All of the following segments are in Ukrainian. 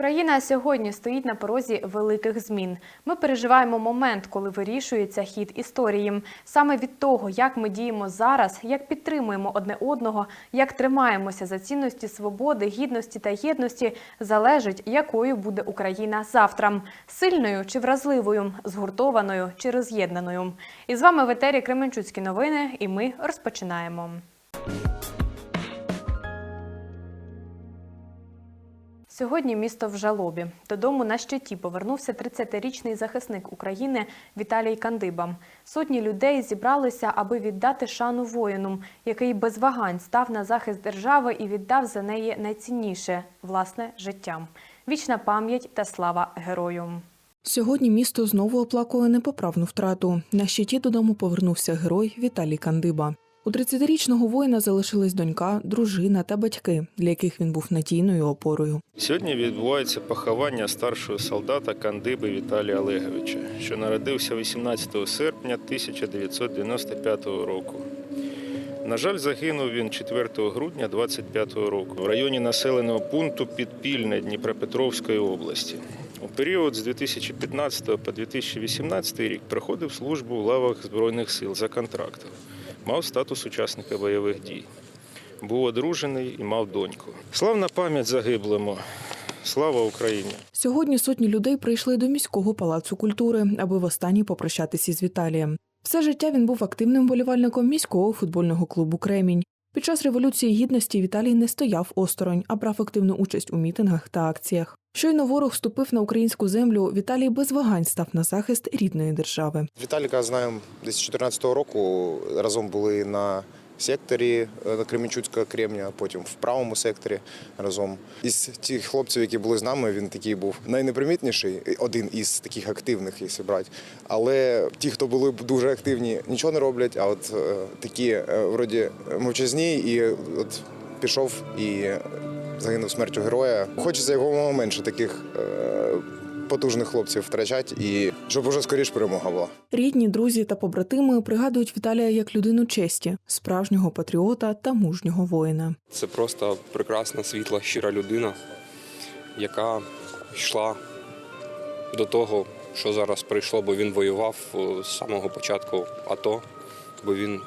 Україна сьогодні стоїть на порозі великих змін. Ми переживаємо момент, коли вирішується хід історії. Саме від того, як ми діємо зараз, як підтримуємо одне одного, як тримаємося за цінності свободи, гідності та єдності, залежить, якою буде Україна завтра сильною чи вразливою, згуртованою чи роз'єднаною. І з вами в етері Кременчуцькі новини, і ми розпочинаємо. Сьогодні місто в жалобі. Додому на щиті повернувся 30-річний захисник України Віталій Кандиба. Сотні людей зібралися, аби віддати шану воїну, який без вагань став на захист держави і віддав за неї найцінніше власне життя. Вічна пам'ять та слава герою. Сьогодні місто знову оплакує непоправну втрату. На щиті додому повернувся герой Віталій Кандиба. У 30-річного воїна залишились донька, дружина та батьки, для яких він був надійною опорою. Сьогодні відбувається поховання старшого солдата Кандиби Віталія Олеговича, що народився 18 серпня 1995 року. На жаль, загинув він 4 грудня 25 року в районі населеного пункту Підпільне Дніпропетровської області. У період з 2015 по 2018 рік проходив службу у лавах Збройних сил за контрактом. Мав статус учасника бойових дій. Був одружений і мав доньку. Славна пам'ять загиблому. Слава Україні! Сьогодні сотні людей прийшли до міського палацу культури, аби востаннє попрощатися з Віталієм. Все життя він був активним болівальником міського футбольного клубу Кремінь. Під час революції гідності Віталій не стояв осторонь, а брав активну участь у мітингах та акціях. Щойно ворог вступив на українську землю. Віталій без вагань став на захист рідної держави. Віталіка знаємо десь 14-го року. Разом були на секторі е, Кременчуцького кремня, потім в правому секторі разом. Із тих хлопців, які були з нами, він такий був найнепримітніший, один із таких активних, якщо брати. Але ті, хто були дуже активні, нічого не роблять. А от е, такі е, вроді мовчазні, і от пішов і загинув смертю героя. Хочеться його менше таких. Потужних хлопців втрачати і щоб уже скоріш перемога була. Рідні, друзі та побратими пригадують Віталія як людину честі, справжнього патріота та мужнього воїна. Це просто прекрасна, світла, щира людина, яка йшла до того, що зараз прийшло, бо він воював е, з самого початку АТО, бо він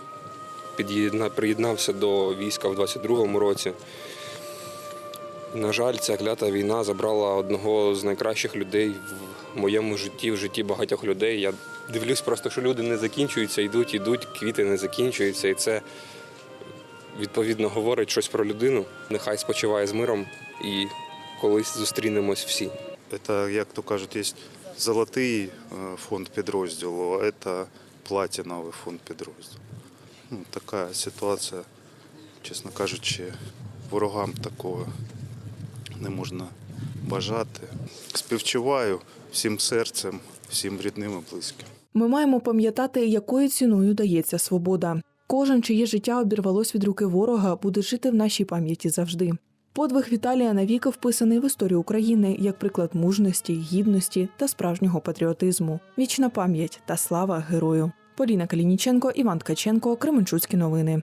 під'єдна- приєднався до війська в 22-му році. На жаль, ця клята війна забрала одного з найкращих людей в моєму житті, в житті багатьох людей. Я дивлюсь просто, що люди не закінчуються, йдуть, йдуть, квіти не закінчуються. І це відповідно говорить щось про людину. Нехай спочиває з миром і колись зустрінемось всі. Это, як то кажуть, є золотий е, фонд підрозділу, а це платиновий фонд підрозділу. Ну, така ситуація, чесно кажучи, ворогам такого не можна бажати. Співчуваю всім серцем, всім рідним і близьким. Ми маємо пам'ятати, якою ціною дається свобода. Кожен, чиє життя обірвалось від руки ворога, буде жити в нашій пам'яті завжди. Подвиг Віталія навіки вписаний в історію України як приклад мужності, гідності та справжнього патріотизму. Вічна пам'ять та слава герою. Поліна Калініченко, Іван Ткаченко, Кременчуцькі новини.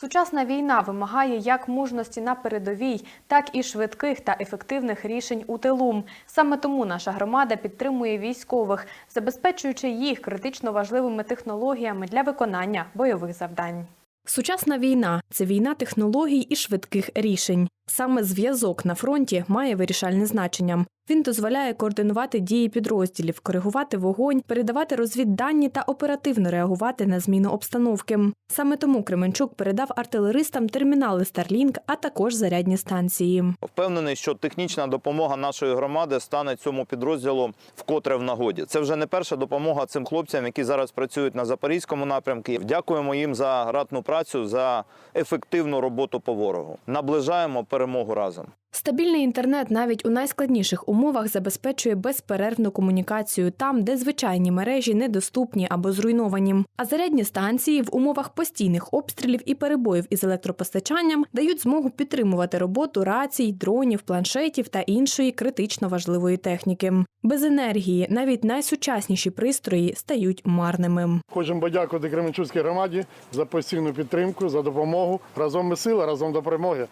Сучасна війна вимагає як мужності на передовій, так і швидких та ефективних рішень у тилу. Саме тому наша громада підтримує військових, забезпечуючи їх критично важливими технологіями для виконання бойових завдань. Сучасна війна це війна технологій і швидких рішень. Саме зв'язок на фронті має вирішальне значення. Він дозволяє координувати дії підрозділів, коригувати вогонь, передавати розвіддані та оперативно реагувати на зміну обстановки. Саме тому Кременчук передав артилеристам термінали Starlink, а також зарядні станції. Впевнений, що технічна допомога нашої громади стане цьому підрозділу вкотре в нагоді. Це вже не перша допомога цим хлопцям, які зараз працюють на запорізькому напрямку. Дякуємо їм за ратну працю, за ефективну роботу по ворогу. Наближаємо перемогу разом. Стабільний інтернет навіть у найскладніших умовах забезпечує безперервну комунікацію там, де звичайні мережі недоступні або зруйновані. А зарядні станції в умовах постійних обстрілів і перебоїв із електропостачанням дають змогу підтримувати роботу рацій, дронів, планшетів та іншої критично важливої техніки. Без енергії навіть найсучасніші пристрої стають марними. Хочемо подякувати Кременчуцькій громаді за постійну підтримку, за допомогу. Разом ми сила, разом до перемоги.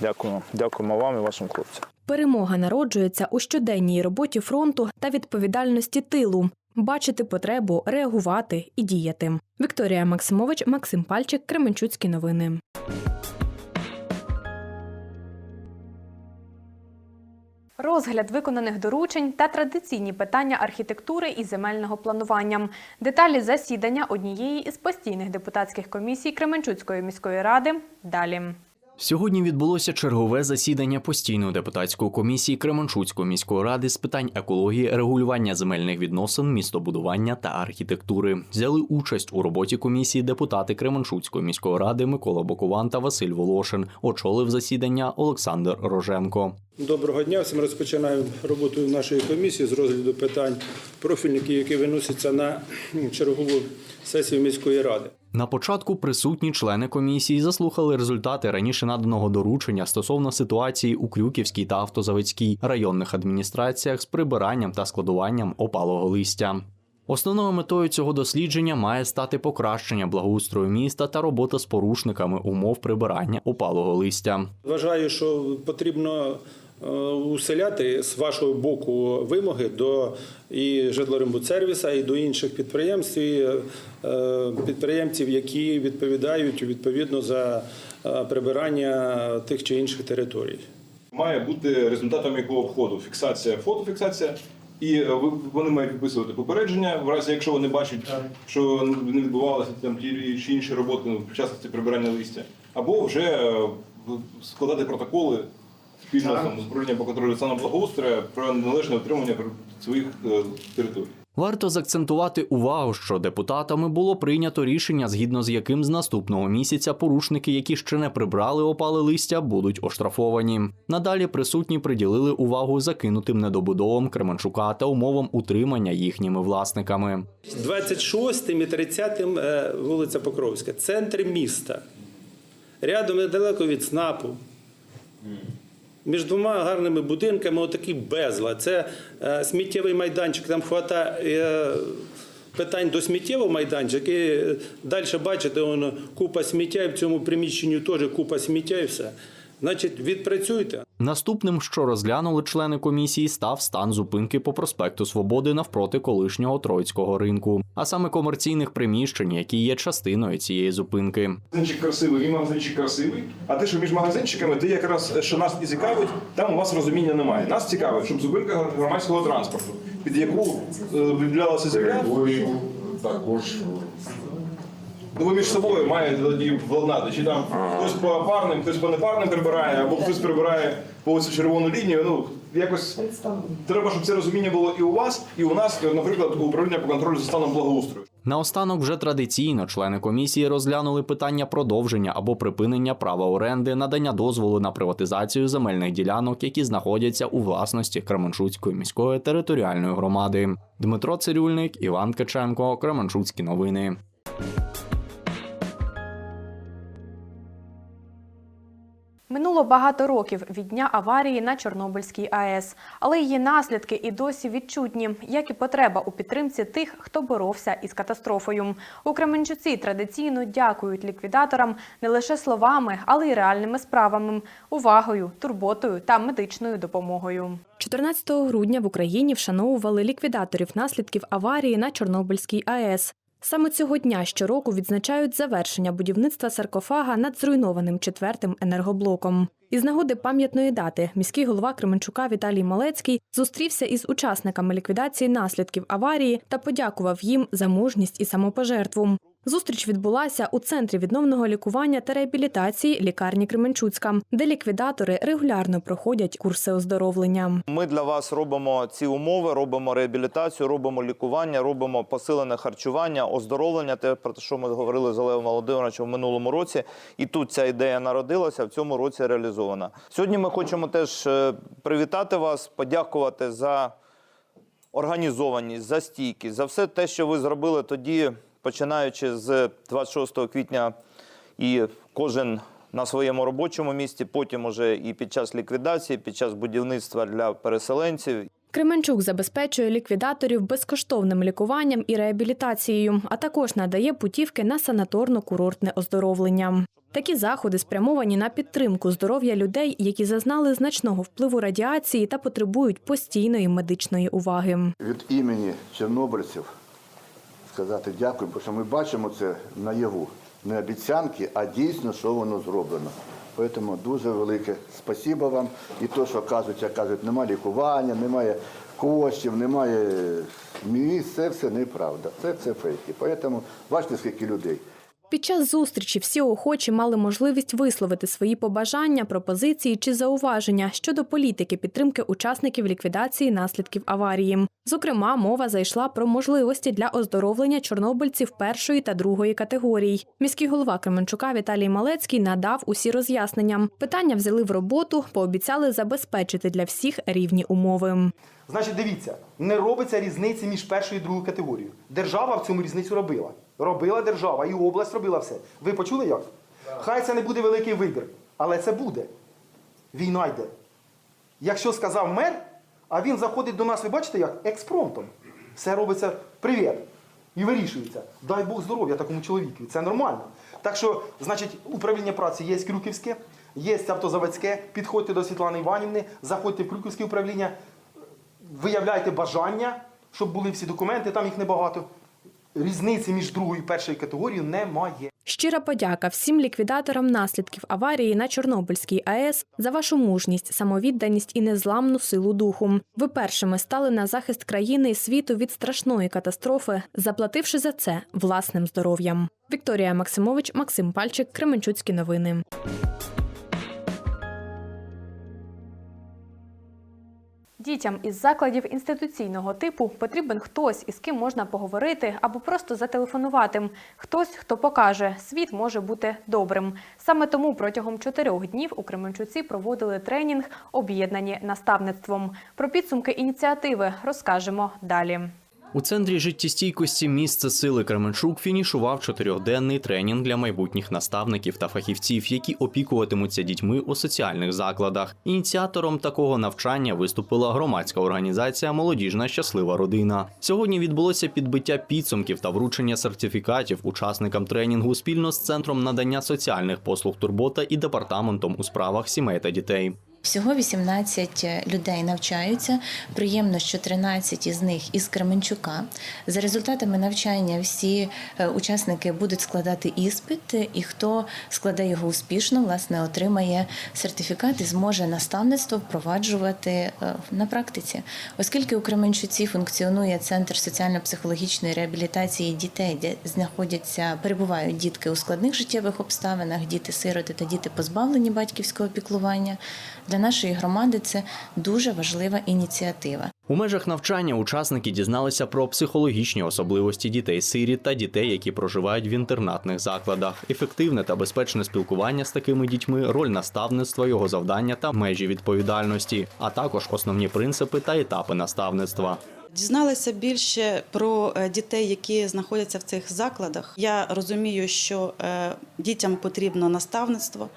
Дякуємо. Дякуємо вам і вашим хлопцям. Перемога народжується у щоденній роботі фронту та відповідальності тилу. Бачити потребу, реагувати і діяти. Вікторія Максимович, Максим Пальчик, Кременчуцькі новини. Розгляд виконаних доручень та традиційні питання архітектури і земельного планування. Деталі засідання однієї із постійних депутатських комісій Кременчуцької міської ради. Далі. Сьогодні відбулося чергове засідання постійної депутатської комісії Кременчуцької міської ради з питань екології, регулювання земельних відносин, містобудування та архітектури. Взяли участь у роботі комісії депутати Кременчуцької міської ради Микола Бокован та Василь Волошин. Очолив засідання Олександр Роженко. Доброго дня. Всім розпочинаємо роботу нашої комісії з розгляду питань профільних, які виносяться на чергову сесію міської ради. На початку присутні члени комісії заслухали результати раніше наданого доручення стосовно ситуації у Крюківській та Автозаводській районних адміністраціях з прибиранням та складуванням опалого листя. Основною метою цього дослідження має стати покращення благоустрою міста та робота з порушниками умов прибирання опалого листя. Вважаю, що потрібно уселяти з вашого боку вимоги до і житлорембудсервіса, і до інших підприємств, і е, підприємців, які відповідають відповідно за е, прибирання тих чи інших територій. має бути результатом якого входу фіксація, фотофіксація. І е, ви- вони мають підписувати попередження, в разі якщо вони бачать, що не відбувалися там ті чи інші роботи ну, в частності прибирання листя, або вже е, складати протоколи спільно там, з управлінням по контролю стану благоустрою про належне отримання своїх е, територій. Варто заакцентувати увагу, що депутатами було прийнято рішення, згідно з яким з наступного місяця порушники, які ще не прибрали опали листя, будуть оштрафовані. Надалі присутні приділили увагу закинутим недобудовам Кременчука та умовам утримання їхніми власниками. 26 і 30 е, вулиця Покровська, центр міста. Рядом недалеко від СНАПу. Між двома гарними будинками отакий безлад. Це е, сміттєвий майданчик, там хватає питань до сміттєвого майданчика. І далі бачите, воно купа сміття, і в цьому приміщенні теж купа сміття і все. Значить, відпрацюйте. Наступним, що розглянули члени комісії, став стан зупинки по проспекту Свободи навпроти колишнього Троїцького ринку, а саме комерційних приміщень, які є частиною цієї зупинки. Магазинчик красивий, і магазинчик красивий. А те, що між магазинчиками, те якраз що нас і цікавить, там у вас розуміння немає. Нас цікавить, щоб зупинка громадського транспорту, під яку е, виділялася земля. Також. Ну, ви між собою маєте тоді владнати, чи там хтось по парним, хтось по непарним прибирає, або хтось прибирає по ось цю червону лінію. Ну, якось треба, щоб це розуміння було і у вас, і у нас, і, наприклад, у управління по контролю за станом благоустрою. Наостанок вже традиційно члени комісії розглянули питання продовження або припинення права оренди, надання дозволу на приватизацію земельних ділянок, які знаходяться у власності Кременчуцької міської територіальної громади. Дмитро Цирюльник, Іван Киченко, Кременчуцькі новини. Минуло багато років від дня аварії на Чорнобильській АЕС, але її наслідки і досі відчутні, як і потреба у підтримці тих, хто боровся із катастрофою. У Кременчуці традиційно дякують ліквідаторам не лише словами, але й реальними справами, увагою, турботою та медичною допомогою. 14 грудня в Україні вшановували ліквідаторів наслідків аварії на Чорнобильській АЕС. Саме цього дня щороку відзначають завершення будівництва саркофага над зруйнованим четвертим енергоблоком. Із нагоди пам'ятної дати міський голова Кременчука Віталій Малецький зустрівся із учасниками ліквідації наслідків аварії та подякував їм за мужність і самопожертву. Зустріч відбулася у центрі відновного лікування та реабілітації лікарні Кременчуцька, де ліквідатори регулярно проходять курси оздоровлення. Ми для вас робимо ці умови, робимо реабілітацію, робимо лікування, робимо посилене харчування, оздоровлення. Те про те, що ми говорили з Олегом Володимировичем в минулому році. І тут ця ідея народилася, в цьому році реалізована. Сьогодні ми хочемо теж е, привітати вас, подякувати за організованість, за стійкість, за все те, що ви зробили тоді, починаючи з 26 квітня, і кожен на своєму робочому місці, потім уже і під час ліквідації, під час будівництва для переселенців. Кременчук забезпечує ліквідаторів безкоштовним лікуванням і реабілітацією, а також надає путівки на санаторно-курортне оздоровлення. Такі заходи спрямовані на підтримку здоров'я людей, які зазнали значного впливу радіації та потребують постійної медичної уваги. від імені чорнобильців сказати дякую, бо що ми бачимо це наяву. Не обіцянки, а дійсно, що воно зроблено. Тому дуже велике спасибо вам. І то, що кажуть, як кажуть, немає лікування, немає коштів, немає місць, це все неправда. Це все фейки. Тому бачите, скільки людей. Під час зустрічі всі охочі мали можливість висловити свої побажання, пропозиції чи зауваження щодо політики підтримки учасників ліквідації наслідків аварії. Зокрема, мова зайшла про можливості для оздоровлення чорнобильців першої та другої категорій. Міський голова Кременчука Віталій Малецький надав усі роз'яснення. Питання взяли в роботу, пообіцяли забезпечити для всіх рівні умови. Значить, дивіться, не робиться різниці між першою і другою категорією. Держава в цьому різницю робила. Робила держава, і область робила все. Ви почули як? Хай це не буде великий вибір, але це буде. Війна йде. Якщо сказав мер, а він заходить до нас, ви бачите як? Експромтом. Все робиться привіт. І вирішується. Дай Бог здоров'я такому чоловіку. Це нормально. Так що, значить, управління праці є Крюківське, є автозаводське. Підходьте до Світлани Іванівни, заходьте в Крюківське управління, виявляйте бажання, щоб були всі документи, там їх небагато. Різниці між другою і першою категорією немає. Щира подяка всім ліквідаторам наслідків аварії на Чорнобильській АЕС за вашу мужність, самовідданість і незламну силу духу. Ви першими стали на захист країни і світу від страшної катастрофи, заплативши за це власним здоров'ям. Вікторія Максимович, Максим Пальчик, Кременчуцькі новини. Дітям із закладів інституційного типу потрібен хтось, із ким можна поговорити або просто зателефонувати. Хтось, хто покаже, світ може бути добрим. Саме тому протягом чотирьох днів у Кременчуці проводили тренінг, об'єднані наставництвом. Про підсумки ініціативи розкажемо далі. У центрі життєстійкості місце сили Кременчук фінішував чотирьохденний тренінг для майбутніх наставників та фахівців, які опікуватимуться дітьми у соціальних закладах. Ініціатором такого навчання виступила громадська організація Молодіжна щаслива родина. Сьогодні відбулося підбиття підсумків та вручення сертифікатів учасникам тренінгу спільно з центром надання соціальних послуг Турбота і департаментом у справах сімей та дітей. Всього 18 людей навчаються. Приємно, що 13 із них із Кременчука. За результатами навчання всі е, учасники будуть складати іспит, і хто складе його успішно, власне, отримає сертифікат і зможе наставництво впроваджувати е, на практиці. Оскільки у Кременчуці функціонує центр соціально-психологічної реабілітації дітей, де знаходяться, перебувають дітки у складних життєвих обставинах, діти-сироти та діти позбавлені батьківського піклування. Для нашої громади це дуже важлива ініціатива. У межах навчання учасники дізналися про психологічні особливості дітей-сиріт та дітей, які проживають в інтернатних закладах, ефективне та безпечне спілкування з такими дітьми, роль наставництва, його завдання та межі відповідальності, а також основні принципи та етапи наставництва. Дізналася більше про е, дітей, які знаходяться в цих закладах. Я розумію, що е, дітям потрібно наставництво.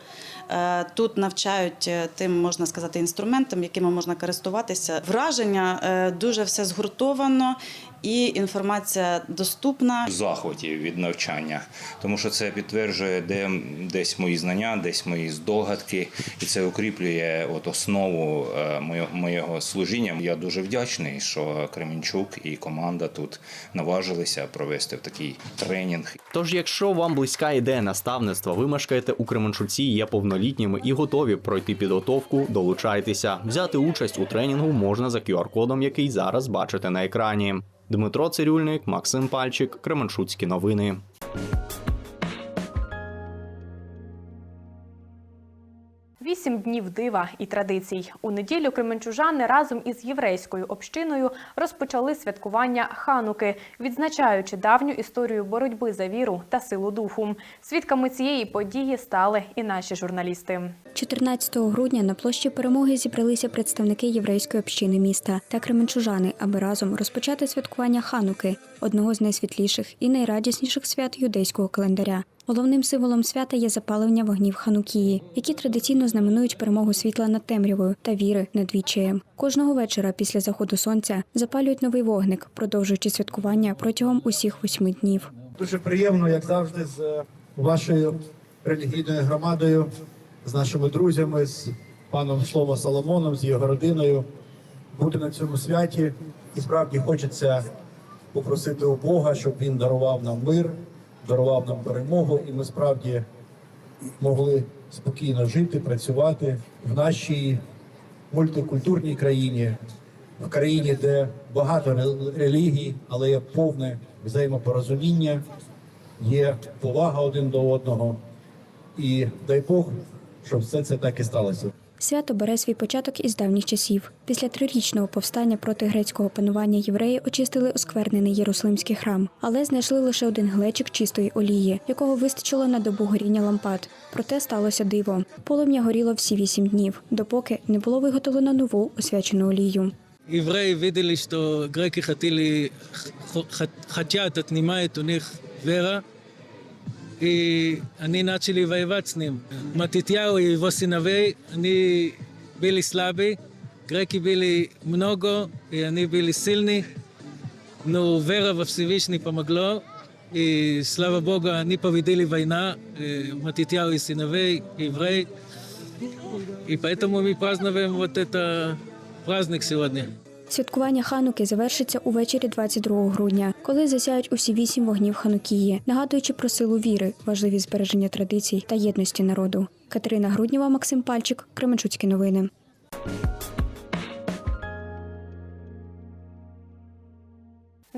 Е, Тут навчають тим, можна сказати, інструментам, якими можна користуватися. Враження дуже все згуртовано і інформація доступна. в захваті від навчання, тому що це підтверджує, де десь мої знання, десь мої здогадки, і це укріплює от основу е, моє- моєго служіння. Я дуже вдячний, що Кременчук і команда тут наважилися провести такий тренінг. Тож, якщо вам близька ідея наставництва, ви мешкаєте у Кременчуці, є повнолітніми і готові пройти підготовку, долучайтеся. Взяти участь у тренінгу можна за QR-кодом, який зараз бачите на екрані. Дмитро Цирюльник, Максим Пальчик, Кременчуцькі новини. Вісім днів дива і традицій. У неділю кременчужани разом із єврейською общиною розпочали святкування Хануки, відзначаючи давню історію боротьби за віру та силу духу. Свідками цієї події стали і наші журналісти. 14 грудня на площі перемоги зібралися представники єврейської общини міста та кременчужани, аби разом розпочати святкування Хануки, одного з найсвітліших і найрадісніших свят юдейського календаря. Головним символом свята є запалення вогнів Ханукії, які традиційно знаменують перемогу світла над темрявою та віри над відчаєм. Кожного вечора після заходу сонця запалюють новий вогник, продовжуючи святкування протягом усіх восьми днів. Дуже приємно, як завжди, з вашою релігійною громадою, з нашими друзями, з паном Шломо Соломоном, з його родиною бути на цьому святі. І справді хочеться попросити у Бога, щоб він дарував нам мир, дарував нам перемогу, і ми справді могли спокійно жити, працювати в нашій мультикультурній країні, в країні, де багато релігій, але є повне взаємопорозуміння, є повага один до одного. І дай Бог, щоб все це так і сталося. Свято бере свій початок із давніх часів. Після трирічного повстання проти грецького панування євреї очистили осквернений Єрусалимський храм, але знайшли лише один глечик чистої олії, якого вистачило на добу горіння лампад. Проте сталося диво. Полум'я горіло всі вісім днів, допоки не було виготовлено нову освячену олію. евреи видели, что греки хотели, х- х- хотят у них вера, и они начали воевать с ним. Матитьяу и его сыновей, они были слабы, греки были много, и они были сильны, но вера во Всевышний помогло, и слава Богу, они победили война, э, Матитьяу и сыновей, евреи, и поэтому мы празднуем вот это праздник сегодня. Святкування Хануки завершиться увечері 22 грудня, коли засяють усі вісім вогнів Ханукії, нагадуючи про силу віри, важливість збереження традицій та єдності народу. Катерина Груднєва, Максим Пальчик, Кременчуцькі новини.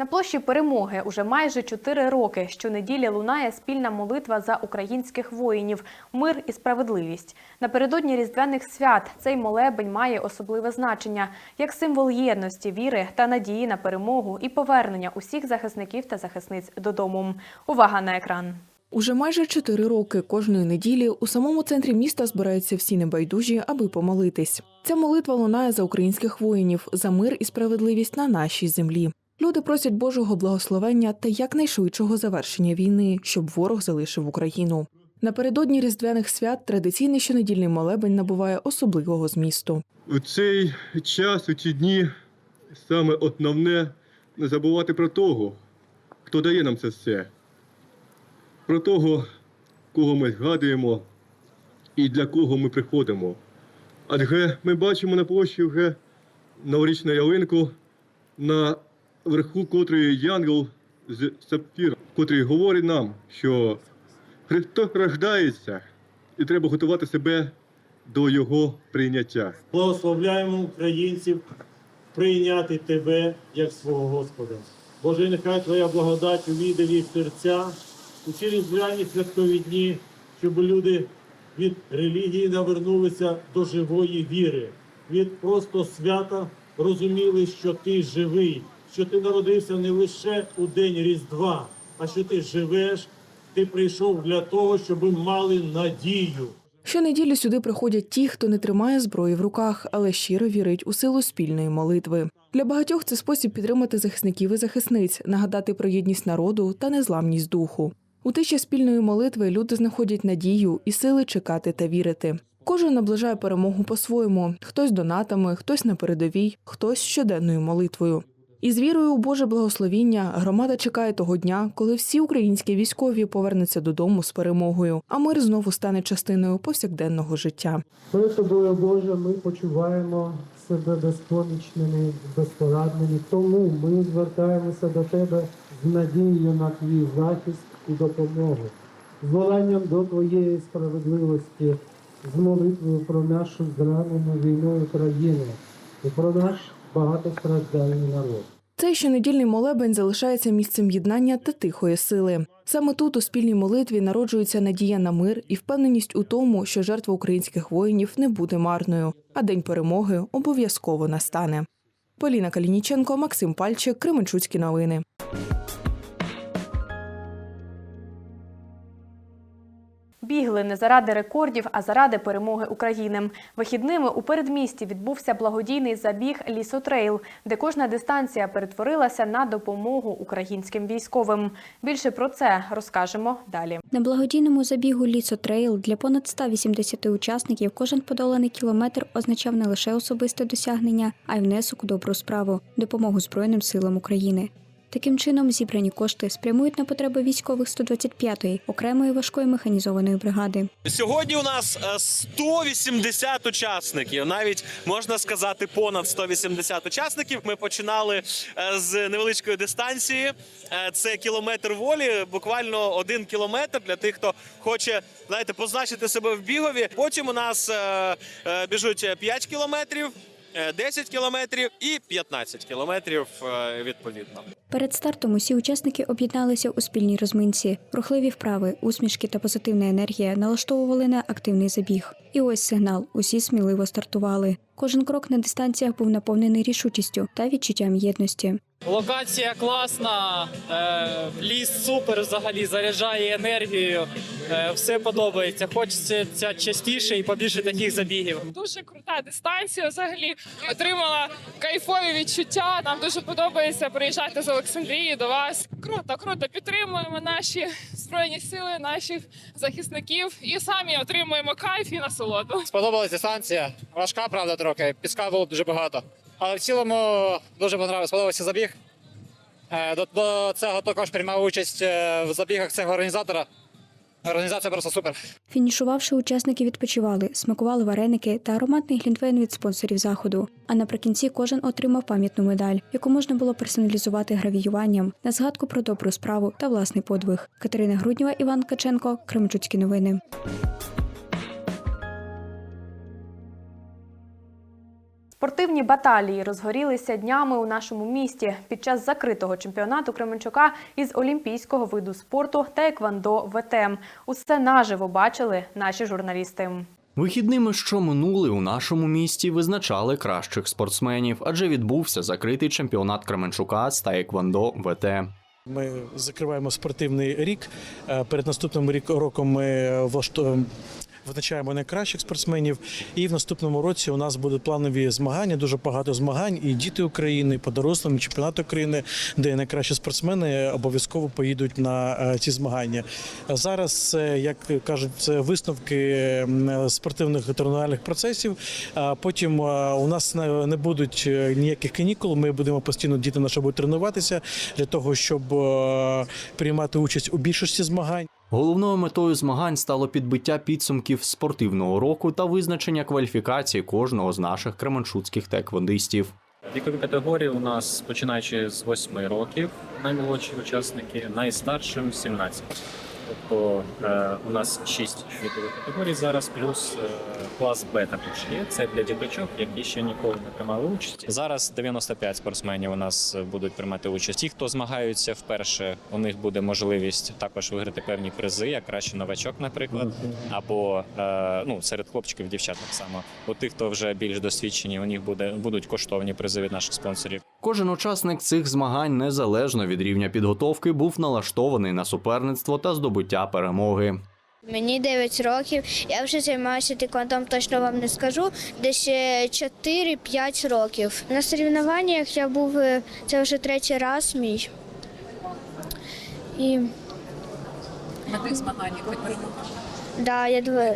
На площі перемоги уже майже чотири роки. Щонеділі лунає спільна молитва за українських воїнів, мир і справедливість. Напередодні різдвяних свят цей молебень має особливе значення як символ єдності, віри та надії на перемогу і повернення усіх захисників та захисниць додому. Увага на екран. Уже майже чотири роки кожної неділі у самому центрі міста збираються всі небайдужі, аби помолитись. Ця молитва лунає за українських воїнів, за мир і справедливість на нашій землі. Люди просять Божого благословення та якнайшвидшого завершення війни, щоб ворог залишив Україну. Напередодні різдвяних свят традиційний щонедільний молебень набуває особливого змісту. У цей час, у ці дні, саме основне не забувати про того, хто дає нам це все, про того, кого ми згадуємо і для кого ми приходимо. Адже ми бачимо на площі вже новорічну ялинку, на верху котрої янгол з сапфіром, котрий говорить нам, що Христос рождається, і треба готувати себе до Його прийняття. Благословляємо українців прийняти тебе як свого Господа. Боже, нехай Твоя благодать увійде в їх серця у ці різдвяні святкові дні, щоб люди від релігії навернулися до живої віри, від просто свята розуміли, що ти живий, що ти народився не лише у день Різдва, а що ти живеш, ти прийшов для того, щоб мали надію. Щонеділі сюди приходять ті, хто не тримає зброї в руках, але щиро вірить у силу спільної молитви. Для багатьох це спосіб підтримати захисників і захисниць, нагадати про єдність народу та незламність духу. У тиші спільної молитви люди знаходять надію і сили чекати та вірити. Кожен наближає перемогу по-своєму: хтось донатами, хтось на передовій, хтось щоденною молитвою. І з вірою у Боже благословіння громада чекає того дня, коли всі українські військові повернуться додому з перемогою, а мир знову стане частиною повсякденного життя. Перед тобою, Боже, ми почуваємо себе безпомічними, безпорадними. Тому ми звертаємося до Тебе з надією на твій захист і допомогу, з воланням до Твоєї справедливості, з молитвою про нашу зранену війною країну і про наш багатостраждальний народ. Цей щонедільний молебень залишається місцем єднання та тихої сили. Саме тут у спільній молитві народжується надія на мир і впевненість у тому, що жертва українських воїнів не буде марною, а день перемоги обов'язково настане. Поліна Калініченко, Максим Пальчик, Кременчуцькі новини. Бігли не заради рекордів, а заради перемоги України. Вихідними у передмісті відбувся благодійний забіг Лісотрейл, де кожна дистанція перетворилася на допомогу українським військовим. Більше про це розкажемо далі. На благодійному забігу Лісотрейл для понад 180 учасників кожен подоланий кілометр означав не лише особисте досягнення, а й внесок у добру справу допомогу Збройним силам України. Таким чином, зібрані кошти спрямують на потреби військових 125-ї окремої важкої механізованої бригади. Сьогодні у нас е, 180 учасників, навіть можна сказати, понад 180 учасників. Ми починали е, з невеличкої дистанції. Е, Це кілометр волі, буквально один кілометр для тих, хто хоче знаєте, позначити себе в бігові. Потім у нас е, е, біжуть 5 кілометрів. Е, 10 кілометрів і 15 кілометрів е, відповідно. Перед стартом усі учасники об'єдналися у спільній розминці. Рухливі вправи, усмішки та позитивна енергія налаштовували на активний забіг. І ось сигнал: усі сміливо стартували. Кожен крок на дистанціях був наповнений рішучістю та відчуттям єдності. Локація класна, е, ліс супер взагалі заряджає енергією. Е, все подобається. Хочеться частіше і побільше таких забігів. Дуже крута дистанція. Взагалі отримала кайфові відчуття. Нам дуже подобається приїжджати з Олександрії до вас. Круто, круто. Підтримуємо наші збройні сили, наших захисників і самі отримуємо кайф і насолоду. Сподобалась дистанція. Важка, правда, трохи. Піска було дуже багато. Але в цілому дуже понравилось. Сподобався забіг. Е, До, цього також приймав участь е, в забігах цього організатора. Організація просто супер. Фінішувавши, учасники відпочивали, смакували вареники та ароматний глінтвейн від спонсорів заходу. А наприкінці кожен отримав пам'ятну медаль, яку можна було персоналізувати гравіюванням на згадку про добру справу та власний подвиг. Катерина Груднєва, Іван Ткаченко, Кременчуцькі новини. Спортивні баталії розгорілися днями у нашому місті під час закритого чемпіонату Кременчука із олімпійського виду спорту та еквандо ВТМ. Усе наживо бачили наші журналісти. Вихідними, що минули у нашому місті, визначали кращих спортсменів, адже відбувся закритий чемпіонат Кременчука з таеквондо ВТ. Ми закриваємо спортивний рік. Е, Перед наступним рік роком ми влаштуємо. Визначаємо найкращих спортсменів, і в наступному році у нас будуть планові змагання. Дуже багато змагань. І діти України, і по дорослим, і чемпіонат України, де найкращі спортсмени обов'язково поїдуть на е, ці змагання. Зараз, як кажуть, це висновки спортивних тренувальних процесів. Потім е, у нас не будуть е, ніяких канікул. Ми будемо постійно діти наші будуть тренуватися для того, щоб е, приймати участь у більшості змагань. Головною метою змагань стало підбиття підсумків спортивного року та визначення кваліфікації кожного з наших кременчуцьких теквондистів. Вікові категорії у нас починаючи з 8 років, наймолодші учасники, найстаршим 17. Тобто е, у нас 6 вікових категорій зараз, плюс е, клас Б також є. Це для діточок, які ще ніколи не приймали участь. Зараз 95 спортсменів у нас будуть приймати участь. Ті, хто змагаються вперше, у них буде можливість також виграти певні призи, як кращий новачок, наприклад, або е, ну серед хлопчиків, дівчат так само. У тих, хто вже більш досвідчені, у них буде будуть коштовні призи від наших спонсорів. Кожен учасник цих змагань, незалежно від рівня підготовки, був налаштований на суперництво та здобуття перемоги. Мені 9 років. Я вже займаюся тиквондом, точно вам не скажу. Десь е, 4-5 років. На соревнованнях я був е, це вже третій раз мій. І На тих змаганнях ви да, я два.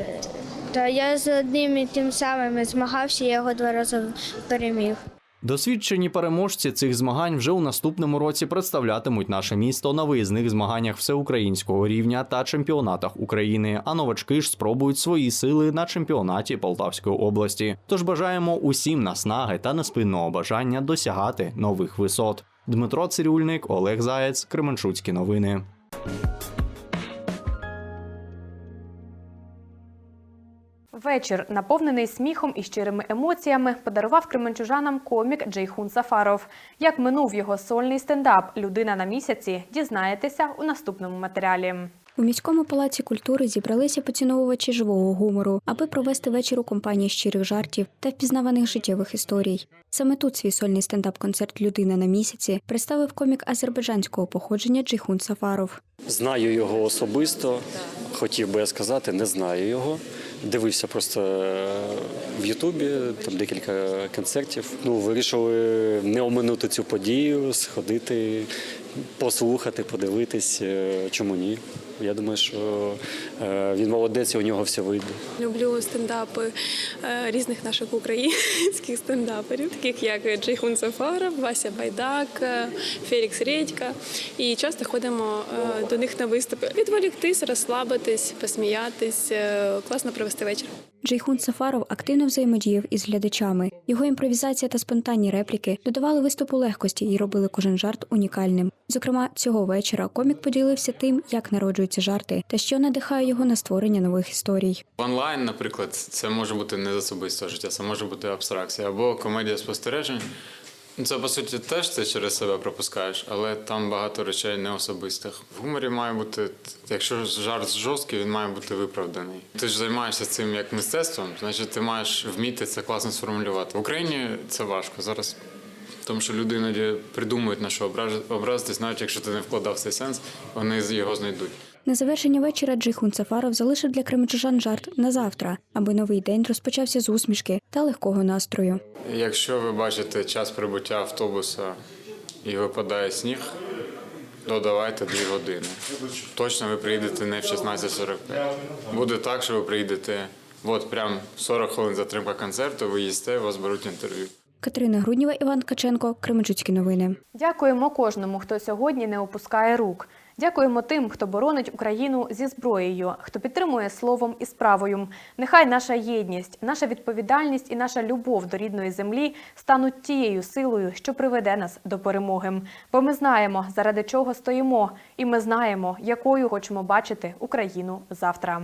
Да, я з одним і тим самим змагався, я його два рази переміг. Досвідчені переможці цих змагань вже у наступному році представлятимуть наше місто на виїзних змаганнях всеукраїнського рівня та чемпіонатах України. А новачки ж спробують свої сили на чемпіонаті Полтавської області. Тож бажаємо усім наснаги та неспинного бажання досягати нових висот. Дмитро Цирюльник, Олег Заєць, Кременчуцькі новини. Вечір, наповнений сміхом і щирими емоціями, подарував кременчужанам комік Джейхун Сафаров. Як минув його сольний стендап Людина на місяці, дізнаєтеся у наступному матеріалі. У міському палаці культури зібралися поціновувачі живого гумору, аби провести вечір у компанії щирих жартів та впізнаваних життєвих історій. Саме тут свій сольний стендап-концерт Людина на місяці представив комік азербайджанського походження Джейхун Сафаров. Знаю його особисто, хотів би я сказати, не знаю його. Дивився просто е, в Ютубі, там декілька концертів. Ну, вирішили не оминути цю подію, сходити, послухати, подивитись. Е, Чому ні? Я думаю, що е, він молодець, і у нього все вийде. Люблю стендапи е, різних наших українських стендаперів, таких як Джейхун Сафаров, Вася Байдак, е, Фелікс Редька. І часто ходимо до них на виступи. Відволіктись, розслабитись, посміятись, класно провести вечір. Джейхун Сафаров активно взаємодіяв із глядачами. Його імпровізація та спонтанні репліки додавали виступу легкості і робили кожен жарт унікальним. Зокрема, цього вечора комік поділився тим, як народжуються жарти та що надихає його на створення нових історій. Онлайн, наприклад, це може бути не з особистого життя, це може бути абстракція або комедія спостережень. Ну, Це по суті теж це через себе пропускаєш, але там багато речей не особистих. В гуморі має бути, якщо жарт жорсткий, він має бути виправданий. Ти ж займаєшся цим як мистецтвом, значить ти маєш вміти це класно сформулювати. В Україні це важко зараз. Тому що люди іноді придумують на що образитись, навіть якщо ти не вкладав цей сенс, вони його знайдуть. На завершення вечора Джейхун Сафаров залишив для кременчужан жарт на завтра, аби новий день розпочався з усмішки та легкого настрою. Якщо ви бачите час прибуття автобуса і випадає сніг, додавайте 2 години. Точно ви приїдете не в 16.45. Буде так, що ви приїдете от прям 40 хвилин затримка концерту, ви їсте, вас беруть інтерв'ю. Катерина Грудніва, Іван Ткаченко, Кременчуцькі новини. Дякуємо кожному, хто сьогодні не опускає рук. Дякуємо тим, хто боронить Україну зі зброєю, хто підтримує словом і справою. Нехай наша єдність, наша відповідальність і наша любов до рідної землі стануть тією силою, що приведе нас до перемоги. Бо ми знаємо, заради чого стоїмо, і ми знаємо, якою хочемо бачити Україну завтра.